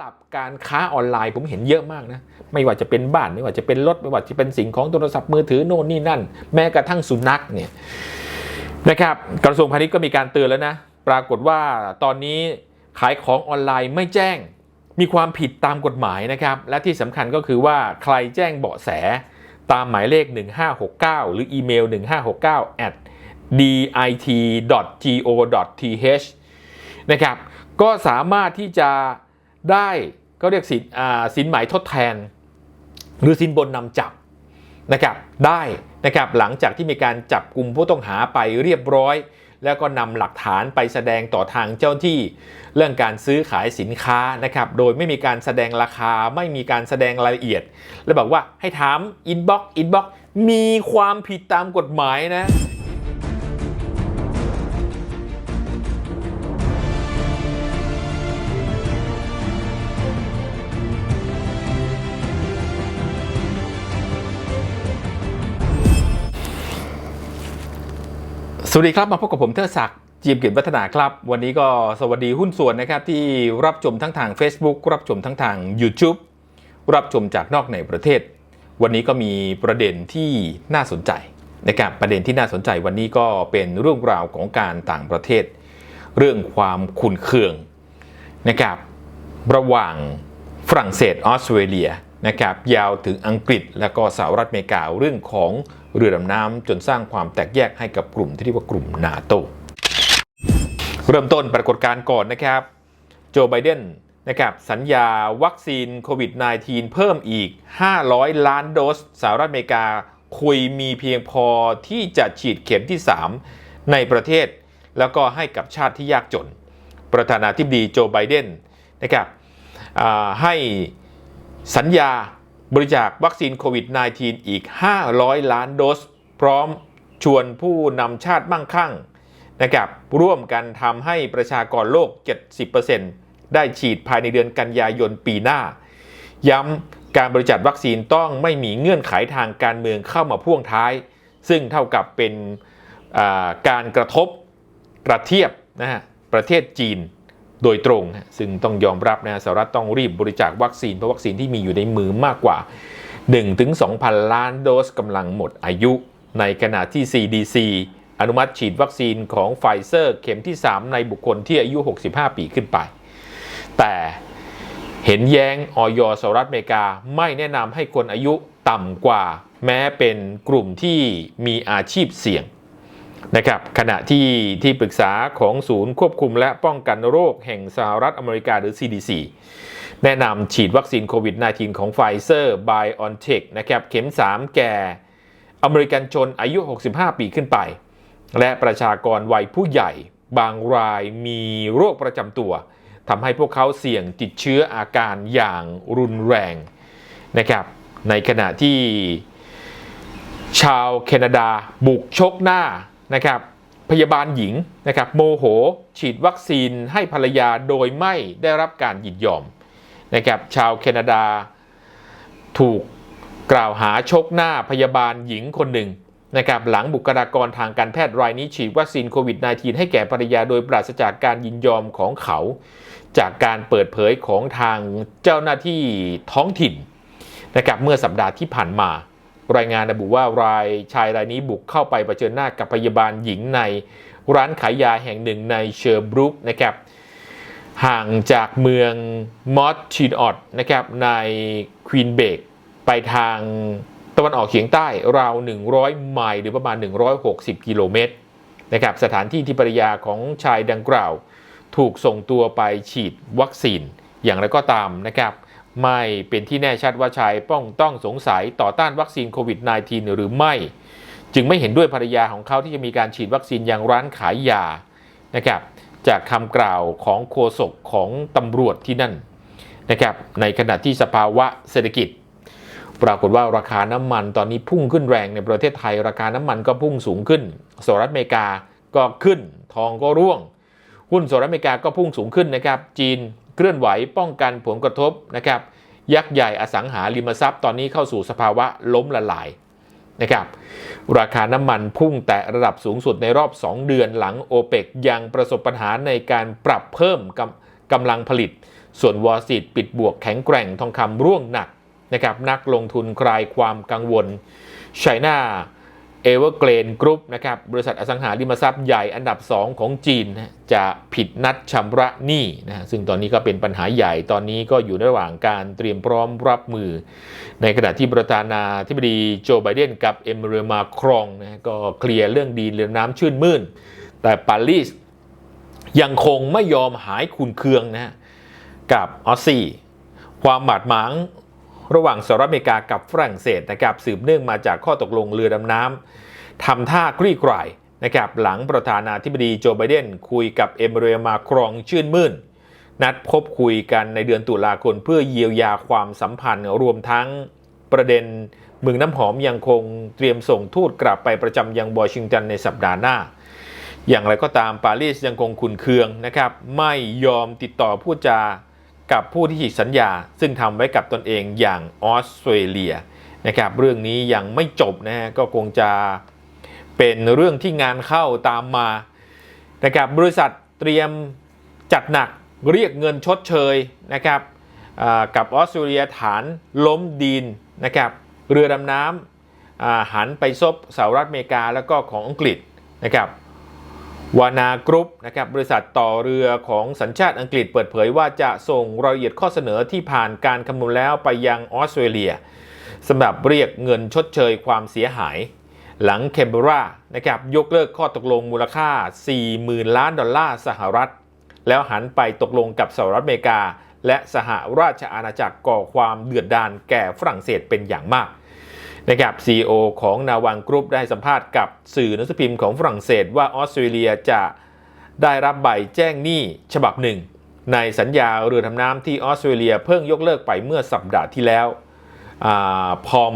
หรับการค้าออนไลน์ผมเห็นเยอะมากนะ ไม่ว่าจะเป็นบ้านไม่ว่าจะเป็นรถไม่ว่าจะเป็นสิ่งของโทรศัพท์มือถือโน่นนี่นั่น แม้กระทั่งสุนัขเนี่ยนะครับกระทรวงพาณิชย์ก็มีการเตือนแล้วนะปรากฏว่าตอนนี้ขายของออนไลน์ไม่แจ้งมีความผิดตามกฎหมายนะครับ และที่สำคัญก็คือว่าใครแจ้งเบาะแสตามหมายเลข 1569 หรืออีเมล 1569 at dit.go.th นะครับก็สามารถที่จะ ได้ก็เรียกสินสินหมายทดแทน หรือสินบนนำจับนะครับได้นะครับหลังจากที่มีการจับกลุ่มผู้ต้องหาไปเรียบร้อย แล้วก็นำหลักฐานไปแสดงต่อทางเจ้าหน้าที่เรื่องการซื้อขายสินค้านะครับโดยไม่มีการแสดงราคาไม่มีการแสดงรายละเอียด แล้วบอกว่าให้ถามอินบ็อกอินบ็อกมีความผิดตามกฎหมายนะ สวัสดีครับ มาพบกับผมเทิดศักดิ์จีมเกียรติวัฒนาครับ วันนี้ก็สวัสดีหุ้นส่วนนะครับ ที่รับชมทั้งทาง Facebook รับชมทั้งทาง YouTube รับชมจากนอกในประเทศ วันนี้ก็มีประเด็นที่น่าสนใจนะครับประเด็นที่น่าสนใจวันนี้ก็เป็นเรื่องราวของการต่างประเทศ เรื่องความขุนเคืองนะครับระหว่างฝรั่งเศสออสเตรเลียนะครับยาวถึงอังกฤษและก็สหรัฐอเมริกาเรื่องของ เรือดำน้ำจนสร้างความแตกแยกให้กับกลุ่มที่เรียกว่ากลุ่มนาโตเริ่มต้นปรากฏการณ์ก่อนนะครับ โจไบเดนนะครับสัญญาวัคซีนโควิด -19 เพิ่มอีก 500 ล้านโดสสหรัฐอเมริกาคุยมีเพียงพอที่จะฉีดเข็มที่ 3 ในประเทศ แล้วก็ให้กับชาติที่ยากจน ประธานาธิบดีโจไบเดนนะครับให้สัญญา บริจาควัคซีนโควิด -19 อีก 500 ล้านโดส พร้อมชวนผู้นำชาติมั่งคั่งนะครับร่วมกันทำให้ประชากรโลก 70%ได้ฉีดภายในเดือนกันยายนปีหน้า ย้ำการบริจาควัคซีนต้องไม่มีเงื่อนไขทางการเมืองเข้ามาพ่วงท้าย ซึ่งเท่ากับเป็นการกระทบกระเทียบนะฮะประเทศจีน โดยตรง ซึ่งต้องยอมรับนะสหรัฐต้องรีบบริจาควัคซีนเพราะวัคซีนที่มีอยู่ในมือมากกว่า 1-2,000 ล้านโดสกำลังหมดอายุ ในขณะที่ CDC อนุมัติฉีดวัคซีนของไฟเซอร์เข็มที่ 3 ในบุคคลที่อายุ 65 ปีขึ้นไป แต่เห็นแย้งออยสหรัฐอเมริกาไม่แนะนำให้คนอายุต่ำกว่า แม้เป็นกลุ่มที่มีอาชีพเสี่ยง นะครับขณะที่ที่ปรึกษาของศูนย์ควบคุมและป้องกันโรคแห่งสหรัฐอเมริกาหรือ CDC แนะนำฉีดวัคซีนโควิด -19 ของไฟเซอร์ BioNTech นะครับเข็ม 3 แก่อเมริกันชนอายุ 65 ปีขึ้นไป และประชากรวัยผู้ใหญ่ บางรายมีโรคประจำตัวทำให้พวกเขาเสี่ยงติดเชื้ออาการอย่างรุนแรงนะครับในขณะที่ชาวแคนาดาบุกชกหน้า นะครับพยาบาลหญิงนะครับโมโห ฉีดวัคซีนให้ภรรยาโดยไม่ได้รับการยินยอมนะครับชาวแคนาดาถูกกล่าวหาชกหน้าพยาบาลหญิงคนหนึ่งนะครับหลังบุคลากรทางการแพทย์รายนี้ฉีดวัคซีนโควิด -19 ให้แก่ภรรยาโดยปราศจากการยินยอมของเขา จากการเปิดเผยของทางเจ้าหน้าที่ท้องถิ่นนะครับเมื่อสัปดาห์ที่ผ่านมา รายงานระบุว่ารายชายรายนี้บุกเข้าไปเผชิญหน้ากับพยาบาลหญิงในร้านขายยาแห่งหนึ่งในเชอร์บรุกนะครับห่างจากเมืองมอสชินออตนะครับในควีนเบกไปทางตะวันออกเฉียงใต้ราว 100 ไมล์หรือประมาณ 160 กิโลเมตรนะครับสถานที่ที่ภรรยาของชายดังกล่าว ถูกส่งตัวไปฉีดวัคซีนอย่างไรก็ตามนะครับ ไม่เป็นที่แน่ชัดว่าชายป้องต้องสงสัยต่อต้านวัคซีนโควิด -19 หรือไม่ จึงไม่เห็นด้วยภรรยาของเขาที่จะมีการฉีดวัคซีนอย่างร้านขายยานะครับจากคำกล่าวของโฆษกของตำรวจที่นั่นนะครับในขณะที่สภาวะเศรษฐกิจ ปรากฏว่าราคาน้ำมันตอนนี้พุ่งขึ้นแรงในประเทศไทย ราคาน้ำมันก็พุ่งสูงขึ้นสหรัฐอเมริกาก็ขึ้น ทองก็ร่วง หุ้นสหรัฐอเมริกาก็พุ่งสูงขึ้นนะครับจีนเคลื่อนไหวป้องกันผลกระทบนะครับยักษ์ใหญ่อสังหาริมทรัพย์ตอนนี้เข้าสู่สภาวะล้มละลายนะครับราคาน้ำมันพุ่งแตะระดับสูงสุดในรอบ 2 เดือนหลังโอเปกยังประสบปัญหาในการปรับเพิ่มกำกำลังผลิต ส่วนวอลสิตปิดบวกแข็งแกร่งทองคำร่วงหนักนะครับนักลงทุนคลายความกังวลไชน่า เอเวอร์เกรนกรุ๊ปนะครับบริษัทอสังหาริมทรัพย์ใหญ่อันดับ 2 ของจีนนะจะผิดนัดชำระหนี้นะฮะซึ่งตอนนี้ก็เป็นปัญหาใหญ่ตอนนี้ก็อยู่ระหว่างการเตรียมพร้อมรับมือ ในขณะที่ประธานาธิบดีโจไบเดนกับเอมเรมาครองนะก็เคลียร์เรื่องดีนเรือน้ำชื่นมื่น แต่ปารีสยังคงไม่ยอมหายขุนเคืองนะฮะกับออสซี่ความหมาดหมาง ระหว่างสหรัฐอเมริกากับฝรั่งเศสนะครับสืบเนื่องมาจากข้อตกลงเรือดำน้ำทำท่าคลี่คลายนะครับหลังประธานาธิบดีโจไบเดนคุยกับเอมเรมาครองชื่นมื่น นัดพบคุยกันในเดือนตุลาคมเพื่อเยียวยาความสัมพันธ์รวมทั้งประเด็นเมืองน้ำหอมยังคงเตรียมส่งทูตกลับไปประจำยังวอชิงตันในสัปดาห์หน้า อย่างไรก็ตามปารีสยังคงขุนเคืองนะครับไม่ยอมติดต่อพูดจา กับผู้ที่ฉีกสัญญา ซึ่งทำไว้กับตนเองอย่างออสเตรเลียนะครับเรื่องนี้ยังไม่จบนะฮะก็คงจะเป็นเรื่องที่งานเข้าตามมานะครับบริษัทเตรียมจัดหนักเรียกเงินชดเชยนะครับกับออสเตรเลียฐานล้มดีนนะครับเรือดำน้ำหันไปซบสหรัฐอเมริกาแล้วก็ของอังกฤษนะครับ วานากรุ๊ปนะครับบริษัทต่อเรือของสัญชาติอังกฤษเปิดเผยว่าจะส่งรายละเอียดข้อเสนอที่ผ่านการคำนวณแล้วไปยังออสเตรเลียสำหรับเรียกเงินชดเชยความเสียหาย หลังเคมเบรานะครับยกเลิกข้อตกลงมูลค่า 40,000 ล้านดอลลาร์สหรัฐ แล้วหันไปตกลงกับสหรัฐอเมริกา และสหราชอาณาจักรก่อความเดือดดาลแก่ฝรั่งเศสเป็นอย่างมาก นะครับ CEO ของนาวังกรุ๊ปได้สัมภาษณ์กับสื่อหนังสือพิมพ์ของฝรั่งเศสว่าออสเตรเลียจะได้รับใบแจ้งหนี้ฉบับหนึ่ง ในสัญญาเรือดำน้ำที่ออสเตรเลียเพิ่งยกเลิกไปเมื่อสัปดาห์ที่แล้วพอม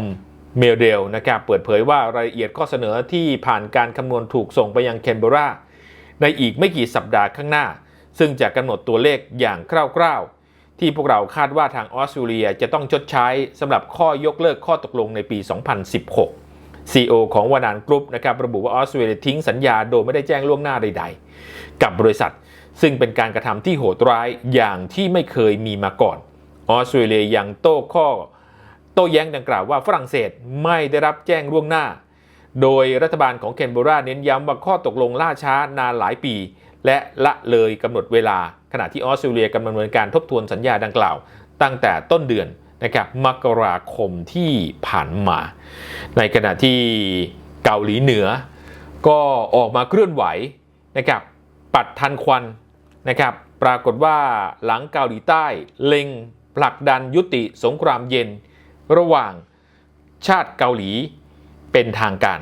เมลเดลนะครับเปิดเผยว่ารายละเอียดข้อเสนอที่ผ่านการคำนวณถูกส่งไปยังแคนเบราในอีกไม่กี่สัปดาห์ข้างหน้า ซึ่งจะกำหนดตัวเลขอย่างคร่าวๆ ที่พวกเราคาดว่าทางออสเตรเลียจะต้องชดใช้สำหรับข้อยกเลิกข้อตกลงในปี 2016 CEO ของวานานกรุ๊ปนะครับระบุว่าออสเตรเลียทิ้งสัญญาโดยไม่ได้แจ้งล่วงหน้าใดๆ กับบริษัท ซึ่งเป็นการกระทำที่โหดร้ายอย่างที่ไม่เคยมีมาก่อนออสเตรเลียยังโต้ข้อ โต้แย้งดังกล่าวว่าฝรั่งเศสไม่ได้รับแจ้งล่วงหน้า โดยรัฐบาลของแคนเบราเน้นย้ำว่าข้อตกลงล่าช้านานหลายปี และละเลยกำหนดเวลา ขณะที่ออสเตรเลียกำลังดำเนินการทบทวนสัญญาดังกล่าว ตั้งแต่ต้นเดือนนะครับมกราคมที่ผ่านมา ในขณะที่เกาหลีเหนือ ก็ออกมาเคลื่อนไหวนะครับปัดทันควันนะครับปรากฏว่าหลังเกาหลีใต้เล็งผลักดันยุติสงครามเย็น ระหว่างชาติเกาหลีเป็นทางการ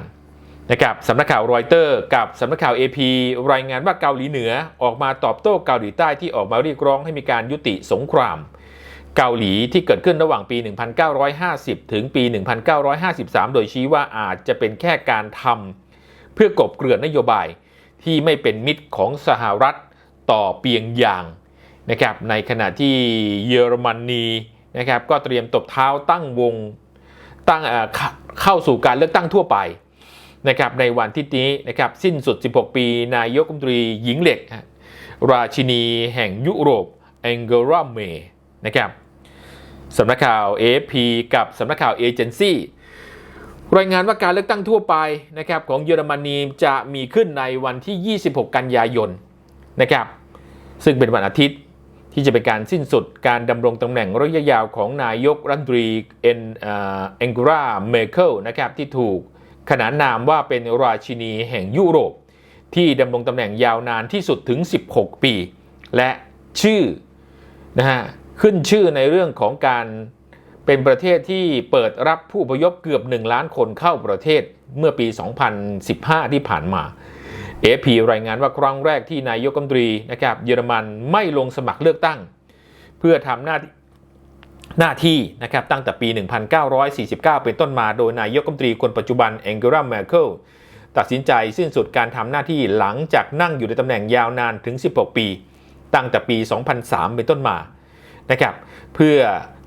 นะครับสำนักข่าวรอยเตอร์กับสำนักข่าว AP รายงานว่าเกาหลีเหนือออกมาตอบโต้เกาหลีใต้ที่ออกมาเรียกร้องให้มีการยุติสงคราม เกาหลีที่เกิดขึ้นระหว่างปี 1950 ถึงปี 1953 โดยชี้ว่าอาจจะเป็นแค่การทำเพื่อกบเกลื่อนนโยบายที่ไม่เป็นมิตรของสหรัฐต่อเปียงยางนะครับในขณะที่เยอรมนีนะครับก็เตรียมตบเท้าตั้งวงตั้งเอ่อเข้าเข้าสู่การเลือกตั้งทั่วไป นะครับในวันที่นี้นะครับสิ้นสุด 16 ปี นายกรัฐมนตรีหญิงเหล็ก ราชินีแห่งยุโรปแองเกราเมนะครับสำนักข่าว AFP กับสำนักข่าวเอเจนซี่รายงานว่าการเลือกตั้งทั่วไปนะครับของเยอรมนีจะมีขึ้นในวันที่ 26 กันยายนนะครับซึ่งเป็นวันอาทิตย์ที่จะเป็นการสิ้นสุดการดำรงตำแหน่งระยะยาวของนายกรัฐมนตรีเอ็นเอ็งกราเมเคิลนะครับที่ถูก ขนานนามว่าเป็นราชินีแห่งยุโรป ที่ดำรงตำแหน่งยาวนานที่สุดถึง 16 ปี และชื่อนะฮะขึ้นชื่อในเรื่องของการเป็นประเทศที่เปิดรับผู้อพยพเกือบ 1 ล้านคนเข้าประเทศเมื่อปี 2015 ที่ผ่านมาเอพีรายงานว่าครั้งแรกที่นายกรัฐมนตรีนะครับเยอรมันไม่ลงสมัครเลือกตั้ง เพื่อทำหน้าที่ หน้าที่นะครับตั้งแต่ปี 1949 เป็นต้นมาโดยนายกรัฐมนตรีคนปัจจุบันแองเกราเมเคิลตัดสินใจสิ้นสุดการทำหน้าที่หลังจากนั่งอยู่ในตำแหน่งยาวนานถึง 16 ปี ตั้งแต่ปี 2003 เป็นต้นมานะครับเพื่อ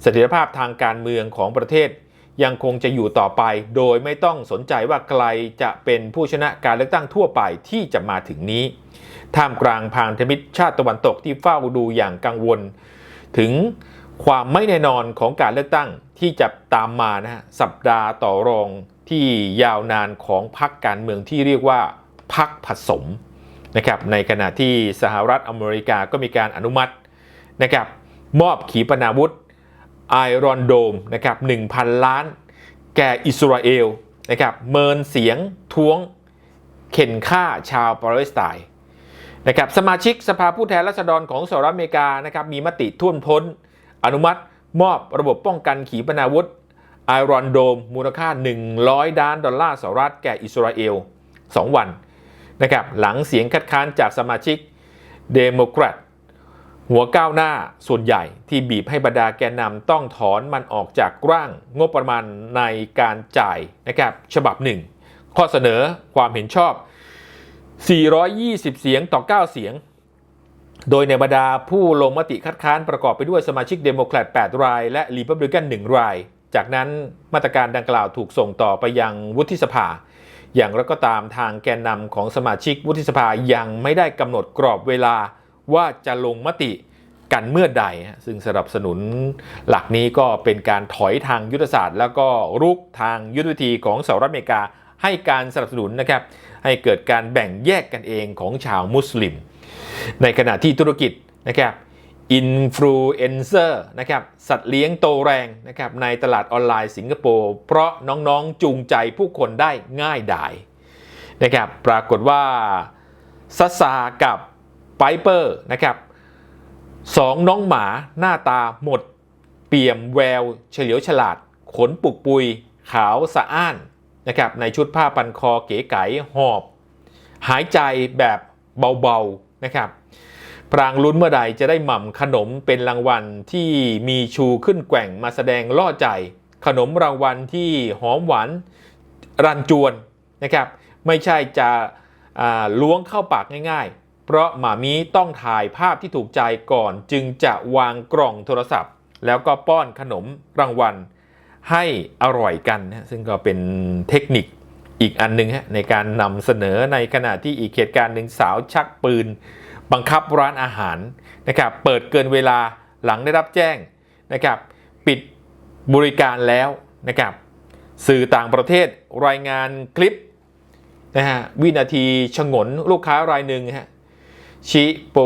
เสถียรภาพทางการเมืองของประเทศยังคงจะอยู่ต่อไป โดยไม่ต้องสนใจว่าใครจะเป็นผู้ชนะการเลือกตั้งทั่วไปที่จะมาถึงนี้ ท่ามกลางพันธมิตรชาติตะวันตกที่เฝ้าดูอย่างกังวล ถึง ความไม่แน่นอนของการเลือกตั้งที่จะตามมานะฮะสัปดาห์ต่อรองที่ยาวนานของพรรคการเมืองที่เรียกว่าพรรคผสมนะครับในขณะที่สหรัฐอเมริกาก็มีการอนุมัตินะครับมอบขีปนาวุธไอรอนโดมนะครับ1,000 ล้าน แก่อิสราเอลนะครับเมินเสียงท้วงเข็นฆ่าชาวปาเลสไตน์นะครับสมาชิกสภาผู้แทนราษฎรของสหรัฐอเมริกานะครับมีมติท่วมท้น อนุมัติมอบระบบป้องกันขีปนาวุธไอรอนโดมมูลค่า 100 ล้านดอลลาร์สหรัฐแก่อิสราเอล 2 วันนะครับหลังเสียงคัดค้านจากสมาชิกเดโมแครตหัวก้าวหน้าส่วนใหญ่ที่บีบให้บรรดาแกนนำต้องถอนมันออกจากร่างงบประมาณในการจ่ายนะครับฉบับหนึ่ง ข้อเสนอความเห็นชอบ 420 เสียงต่อ 9 เสียง โดยในบรรดาผู้ลงมติคัดค้านประกอบไปด้วยสมาชิกเดโมแครต8 ราย และรีพับลิกัน 1 ราย จากนั้นมาตรการดังกล่าวถูกส่งต่อไปยังวุฒิสภา อย่างไรก็ตามทางแกนนำของสมาชิกวุฒิสภายังไม่ได้กำหนดกรอบเวลาว่าจะลงมติกันเมื่อใด ซึ่งสนับสนุนหลักนี้ก็เป็นการถอยทางยุทธศาสตร์ แล้วก็รุกทางยุทธวิธีของสหรัฐอเมริกาให้การสนับสนุนนะครับให้เกิดการแบ่งแยกกันเองของชาวมุสลิม ในขณะที่ธุรกิจนะครับอินฟลูเอนเซอร์นะครับสัตว์เลี้ยงโตแรงนะครับในตลาดออนไลน์สิงคโปร์ เพราะน้องๆจูงใจผู้คนได้ง่ายดายนะครับปรากฏว่าซัสซากับไ i เปอร์นะครับสองน้องหมาหน้าตาหมด เปี่ยมแวว เฉลียวฉลาด ขนปุกปุย ขาวสะอ้านนะครับในชุดผ้าพันคอเก๋ไก๋หอบ หายใจแบบเบาๆ นะครับพรางลุ้นเมื่อใดจะได้หม่ำขนมเป็นรางวัลที่มีชูขึ้นแกว่งมาแสดงล่อใจ ขนมรางวัลที่หอมหวานรันจวนนะครับไม่ใช่จะล้วงเข้าปากง่ายๆ เพราะหมามีต้องถ่ายภาพที่ถูกใจก่อนจึงจะวางกล่องโทรศัพท์ แล้วก็ป้อนขนมรางวัลให้อร่อยกันนะซึ่งก็เป็นเทคนิค อีกอันหนึ่งฮะในการนำเสนอในขณะที่อีกเหตุการณ์หนึ่งสาวชักปืน บังคับร้านอาหารนะครับเปิดเกินเวลาหลังได้รับแจ้งนะครับปิดบริการแล้วนะครับสื่อต่างประเทศรายงานคลิปนะฮะวินาทีชงนลูกค้ารายหนึ่งฮะชิโป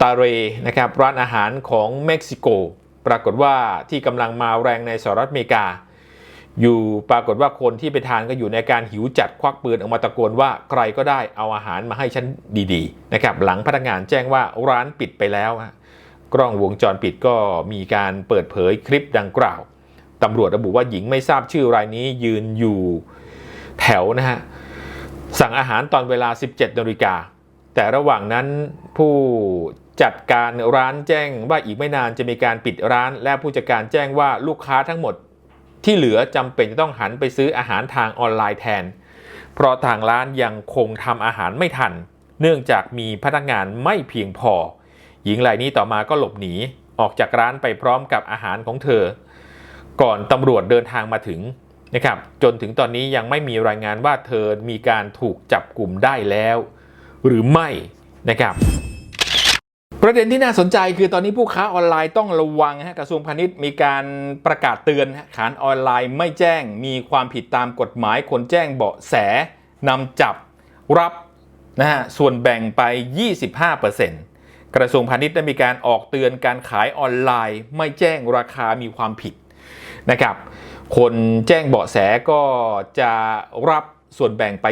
ตาเรนะครับร้านอาหารของเม็กซิโก ปรากฏว่าที่กำลังมาแรงในสหรัฐอเมริกา อยู่ปรากฏว่าคนที่ไปทานก็อยู่ในการหิวจัดควักปืนออกมาตะโกนว่าใครก็ได้เอาอาหารมาให้ฉันดีๆนะครับหลังพนักงานแจ้งว่าร้านปิดไปแล้วฮะกล้องวงจรปิดก็มีการเปิดเผยคลิปดังกล่าวตำรวจระบุว่าหญิงไม่ทราบชื่อรายนี้ยืนอยู่แถวนะฮะสั่งอาหารตอนเวลา 17นาฬิกาแต่ระหว่างนั้นผู้จัดการร้านแจ้งว่าอีกไม่นานจะมีการปิดร้าน และผู้จัดการแจ้งว่าลูกค้าทั้งหมด ที่เหลือจำเป็นจะต้องหันไปซื้ออาหารทางออนไลน์แทน เพราะทางร้านยังคงทำอาหารไม่ทัน เนื่องจากมีพนักงานไม่เพียงพอ หญิงรายนี้ต่อมาก็หลบหนีออกจากร้านไปพร้อมกับอาหารของเธอ ก่อนตำรวจเดินทางมาถึงนะครับจนถึงตอนนี้ยังไม่มีรายงานว่าเธอมีการถูกจับกลุ่มได้แล้ว หรือไม่นะครับ ประเด็นที่น่าสนใจคือตอนนี้ผู้ค้าออนไลน์ต้องระวังฮะกระทรวงพาณิชย์มีการประกาศเตือนขายออนไลน์ไม่แจ้งมีความผิดตามกฎหมายคนแจ้งเบาะแสนำจับรับนะฮะส่วนแบ่งไป 25%กระทรวงพาณิชย์ได้มีการออกเตือนการขายออนไลน์ ไม่แจ้งราคามีความผิดนะครับ คนแจ้งเบาะแสก็จะรับ ส่วนแบ่งไป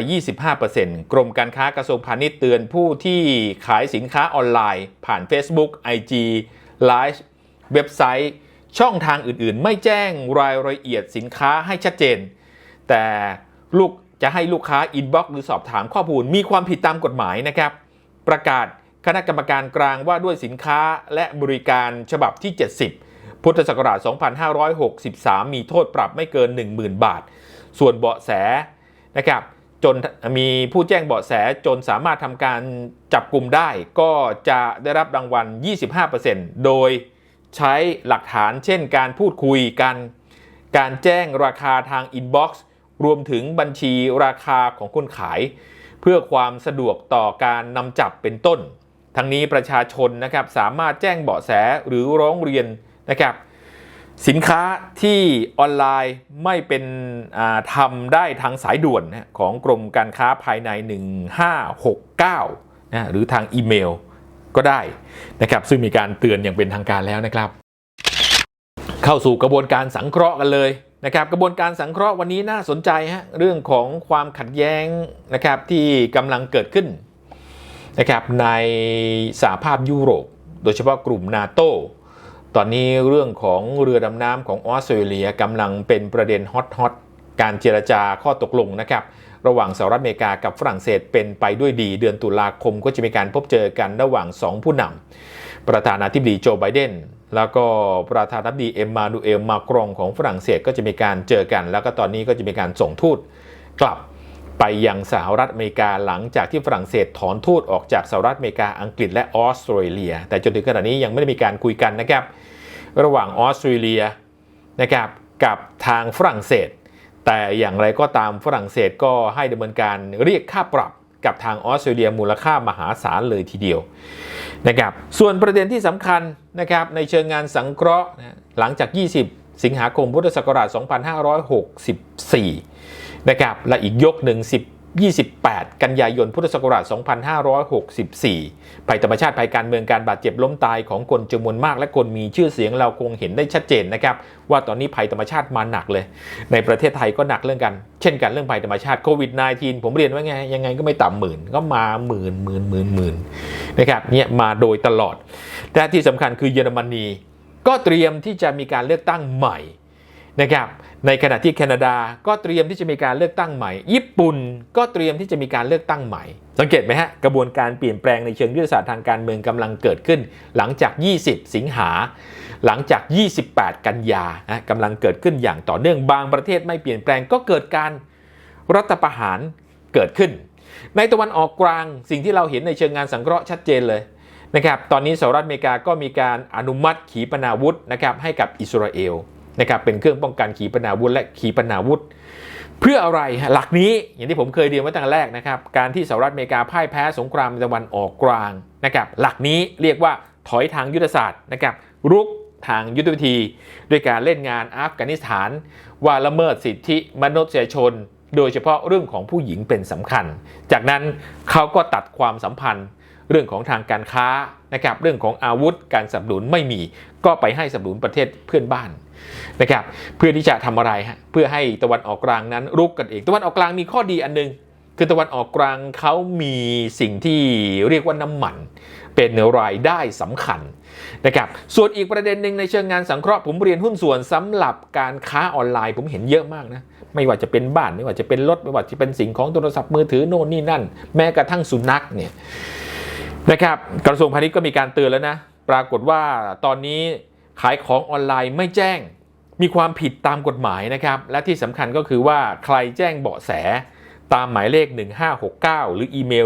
25%กรมการค้ากระทรวงพาณิชย์เตือนผู้ที่ขายสินค้าออนไลน์ ผ่าน Facebook IG Live เว็บไซต์ ช่องทางอื่นๆ ไม่แจ้งรายละเอียดสินค้าให้ชัดเจน แต่ลูกจะให้ลูกค้าอินบ็อกซ์หรือสอบถามข้อมูล มีความผิดตามกฎหมายนะครับ ประกาศคณะกรรมการกลางว่าด้วยสินค้าและบริการฉบับที่ 70 พุทธศักราช 2563 มีโทษปรับไม่เกิน 10,000 บาท ส่วนเบาะแส นะครับจนมีผู้แจ้งเบาะแสจนสามารถทำการจับกลุ่มได้ ก็จะได้รับรางวัล 25%โดยใช้หลักฐานเช่นการพูดคุยกัน การแจ้งราคาทางอินบ็อกซ์รวมถึงบัญชีราคาของคนขาย เพื่อความสะดวกต่อการนำจับเป็นต้น ทั้งนี้ประชาชนนะครับสามารถแจ้งเบาะแสหรือร้องเรียนนะครับ สินค้าที่ออนไลน์ไม่เป็นทำได้ทางสายด่วนของกรมการค้าภายใน 1569นะหรือทางอีเมลก็ได้นะครับซึ่งมีการเตือนอย่างเป็นทางการแล้วนะครับ เข้าสู่กระบวนการสังเคราะห์กันเลยนะครับกระบวนการสังเคราะห์วันนี้น่าสนใจฮะเรื่องของความขัดแย้งนะครับที่กำลังเกิดขึ้นนะครับในสหภาพยุโรป โดยเฉพาะกลุ่มนาโต ตอนนี้เรื่องของเรือดำน้ำของออสเตรเลียกำลังเป็นประเด็นฮอตฮอตการเจรจาข้อตกลงนะครับระหว่างสหรัฐอเมริกากับฝรั่งเศสเป็นไปด้วยดี เดือนตุลาคมก็จะมีการพบเจอกันระหว่าง 2 ผู้นำประธานาธิบดีโจไบเดนแล้วก็ประธานาธิบดีเอ็มมานูเอลมาครองของฝรั่งเศสก็จะมีการเจอกัน แล้วก็ตอนนี้ก็จะมีการส่งทูตกลับไปยังสหรัฐอเมริกาหลังจากที่ฝรั่งเศสถอนทูตออกจากสหรัฐอเมริกาอังกฤษและออสเตรเลีย แต่จนถึงขณะนี้ยังไม่ได้มีการคุยกันนะครับ ระหว่างออสเตรเลียนะครับกับทางฝรั่งเศส แต่อย่างไรก็ตามฝรั่งเศสก็ให้ดำเนินการเรียกค่าปรับกับทางออสเตรเลียมูลค่ามหาศาลเลยทีเดียวนะครับส่วนประเด็นที่สำคัญนะครับในเชิงงานสังเคราะห์หลังจาก 20 สิงหาคมพุทธศักราช 2564นะครับและอีกยกหนึ่ง10 28 กันยายนพุทธศักราช 2564ภัยธรรมชาติภัยการเมืองการบาดเจ็บล้มตายของคนจำนวนมากและคนมีชื่อเสียงเราคงเห็นได้ชัดเจนนะครับว่าตอนนี้ภัยธรรมชาติมาหนักเลย ในประเทศไทยก็หนักเรื่องกัน เช่นกันเรื่องภัยธรรมชาติโควิด -19 ผมเรียนว่าไงยังไงก็ไม่ต่ำหมื่นก็มาหมื่นหมื่นหมื่นหมื่นนะครับเนี่ยมาโดยตลอดแต่ที่สำคัญคือเยอรมนีก็เตรียมที่จะมีการเลือกตั้งใหม่นะครับ ในขณะที่แคนาดาก็เตรียมที่จะมีการเลือกตั้งใหม่ ญี่ปุ่นก็เตรียมที่จะมีการเลือกตั้งใหม่ สังเกตไหมฮะ กระบวนการเปลี่ยนแปลงในเชิงยุทธศาสตร์ทางการเมืองกำลังเกิดขึ้น หลังจาก 20 สิงหา หลังจาก 28 กันยานะกำลังเกิดขึ้นอย่างต่อเนื่องบางประเทศไม่เปลี่ยนแปลงก็เกิดการรัฐประหารเกิดขึ้น ในตะวันออกกลางสิ่งที่เราเห็นในเชิงงานสังเคราะห์ชัดเจนเลยนะครับตอนนี้สหรัฐอเมริกาก็มีการอนุมัติขีปนาวุธนะครับให้กับอิสราเอล นะครับเป็นเครื่องป้องกันขีปนาวุธและขีปนาวุธ เพื่ออะไรหลักนี้อย่างที่ผมเคยเรียนไว้ตั้งแต่แรกนะครับ การที่สหรัฐอเมริกาพ่ายแพ้สงครามตะวันออกกลางนะครับหลักนี้เรียกว่าถอยทางยุทธศาสตร์นะครับรุกทางยุทธวิธีด้วยการเล่นงานอัฟกานิสถาน ว่าละเมิดสิทธิมนุษยชน โดยเฉพาะเรื่องของผู้หญิงเป็นสำคัญ จากนั้นเขาก็ตัดความสัมพันธ์ เรื่องของทางการค้านะครับเรื่องของอาวุธการสนับสนุนไม่มี ก็ไปให้สนับสนุนประเทศเพื่อนบ้าน นะครับเพื่อที่จะทำอะไรฮะเพื่อให้ตะวันออกกลางนั้นรุกกันเอง ตะวันออกกลางมีข้อดีอันหนึง คือตะวันออกกลางเขามีสิ่งที่เรียกว่าน้ำมันเป็นรายได้สำคัญนะครับส่วนอีกประเด็นหนึ่งในเชิงงานสังเคราะห์ผมเรียนหุ้นส่วนสำหรับการค้าออนไลน์ผมเห็นเยอะมากนะไม่ว่าจะเป็นบ้านไม่ว่าจะเป็นรถไม่ว่าจะเป็นสิ่งของโทรศัพท์มือถือโน่นนี่นั่น แม้กระทั่งสุนัขเนี่ยนะครับกระทรวงพาณิชย์ก็มีการเตือนแล้วนะ ปรากฏว่าตอนนี้ขายของออนไลน์ไม่แจ้ง มีความผิดตามกฎหมายนะครับ และที่สำคัญก็คือว่าใครแจ้งเบาะแสตามหมายเลข 1569 หรืออีเมล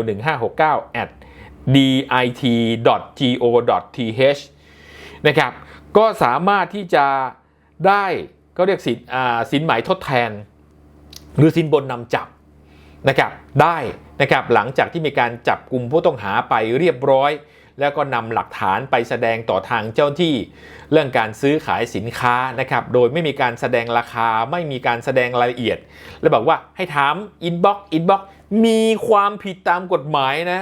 1569 at dit.go.th นะครับก็สามารถที่จะได้ก็เรียกสินสินหมายทดแทน หรือสินบนนำจับนะครับได้นะครับหลังจากที่มีการจับกลุ่มผู้ต้องหาไปเรียบร้อย แล้วก็นำหลักฐานไปแสดงต่อทางเจ้าหน้าที่ เรื่องการซื้อขายสินค้านะครับ โดยไม่มีการแสดงราคาไม่มีการแสดงรายละเอียด และบอกว่าให้ถามอินบ็อกอินบ็อกมีความผิดตามกฎหมายนะ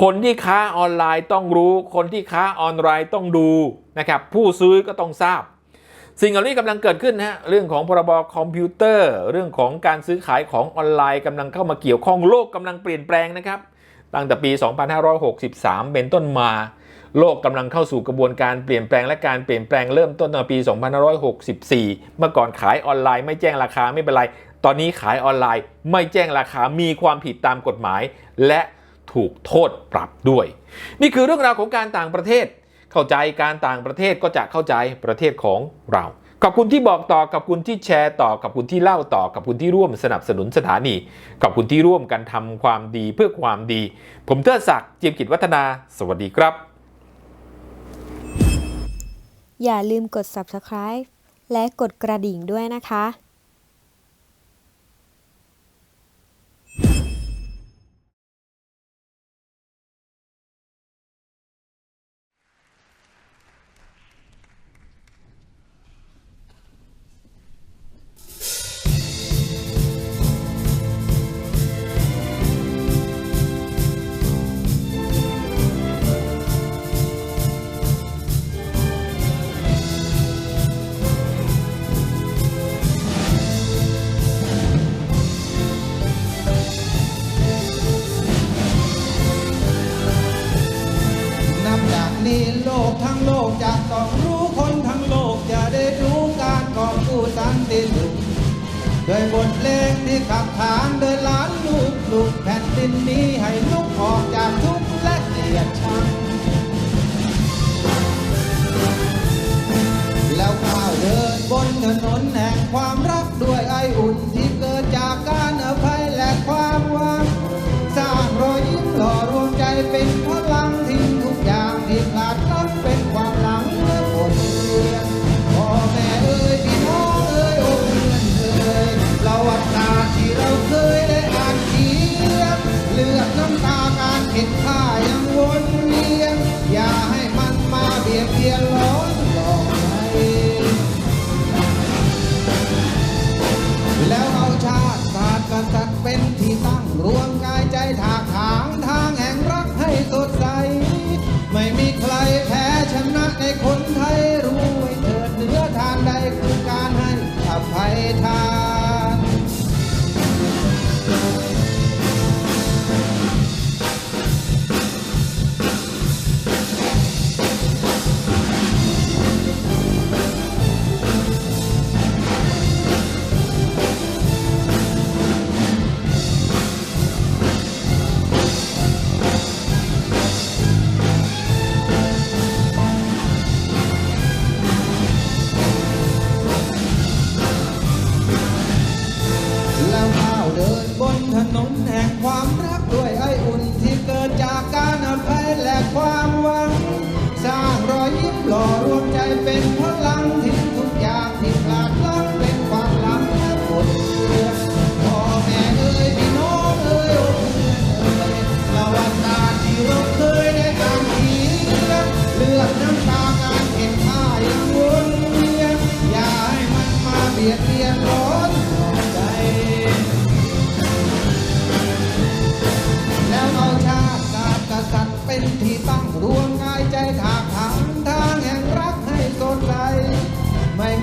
คนที่ค้าออนไลน์ต้องรู้ คนที่ค้าออนไลน์ต้องดูนะครับ ผู้ซื้อก็ต้องทราบ สิ่งเหล่านี้กำลังเกิดขึ้นนะฮะเรื่องของพรบคอมพิวเตอร์ เรื่องของการซื้อขายของออนไลน์กำลังเข้ามาเกี่ยวข้องโลกกำลังเปลี่ยนแปลงนะครับ ตั้งแต่ปี 2563 เป็นต้นมา โลกกำลังเข้าสู่กระบวนการเปลี่ยนแปลงและการเปลี่ยนแปลงเริ่มต้นตั้งแต่ปี 2564 เมื่อก่อนขายออนไลน์ไม่แจ้งราคาไม่เป็นไร ตอนนี้ขายออนไลน์ไม่แจ้งราคามีความผิดตามกฎหมาย และถูกโทษปรับด้วย นี่คือเรื่องราวของการต่างประเทศ เข้าใจการต่างประเทศก็จะเข้าใจประเทศของเรา ขอบคุณที่บอกต่อขอบคุณที่แชร์ต่อขอบคุณที่เล่าต่อขอบคุณที่ร่วมสนับสนุนสถานีขอบคุณที่ร่วมกันทำความดีเพื่อความดี ผมเทิดศักดิ์เจียมกิจวัฒนา สวัสดีครับ อย่าลืมกด subscribe และกดกระดิ่งด้วยนะคะ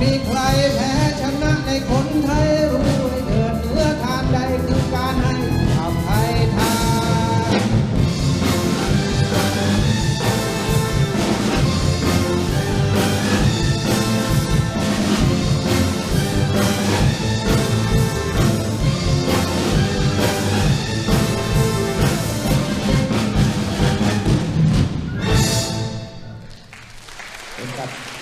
มีใครแพ้ชนะในคนไทยรู้เกิดเนื้อทานใดคือการให้ทำภัยทานครับ